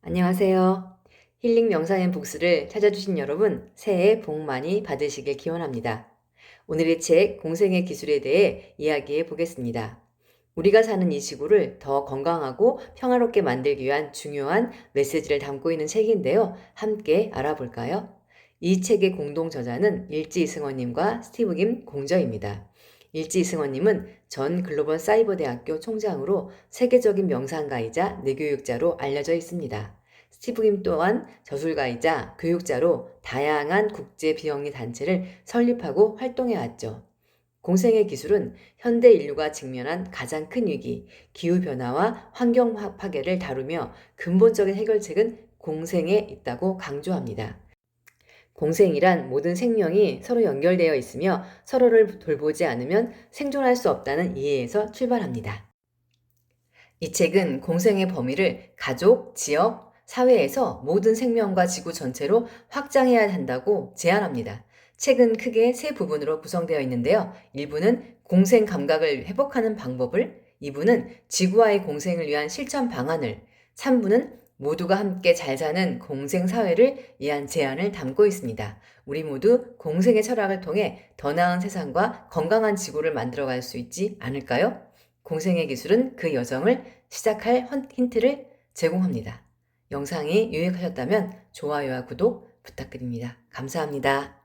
안녕하세요. 힐링 명상앤 북스를 찾아주신 여러분, 새해 복 많이 받으시길 기원합니다. 오늘의 책 공생의 기술에 대해 이야기해 보겠습니다. 우리가 사는 이 지구를 더 건강하고 평화롭게 만들기 위한 중요한 메시지를 담고 있는 책인데요. 함께 알아볼까요? 이 책의 공동 저자는 일지 이승원님과 스티브 김 공저입니다. 일지 이승원님은 전 글로벌 사이버 대학교 총장으로 세계적인 명상가이자 뇌교육자로 알려져 있습니다. 스티브 김 또한 저술가이자 교육자로 다양한 국제 비영리 단체를 설립하고 활동해 왔죠. 공생의 기술은 현대 인류가 직면한 가장 큰 위기, 기후변화와 환경 파괴를 다루며 근본적인 해결책은 공생에 있다고 강조합니다. 공생이란 모든 생명이 서로 연결되어 있으며 서로를 돌보지 않으면 생존할 수 없다는 이해에서 출발합니다. 이 책은 공생의 범위를 가족, 지역, 사회에서 모든 생명과 지구 전체로 확장해야 한다고 제안합니다. 책은 크게 세 부분으로 구성되어 있는데요. 1부는 공생 감각을 회복하는 방법을, 2부는 지구와의 공생을 위한 실천 방안을, 3부는 모두가 함께 잘 사는 공생 사회를 위한 제안을 담고 있습니다. 우리 모두 공생의 철학을 통해 더 나은 세상과 건강한 지구를 만들어 갈 수 있지 않을까요? 공생의 기술은 그 여정을 시작할 힌트를 제공합니다. 영상이 유익하셨다면 좋아요와 구독 부탁드립니다. 감사합니다.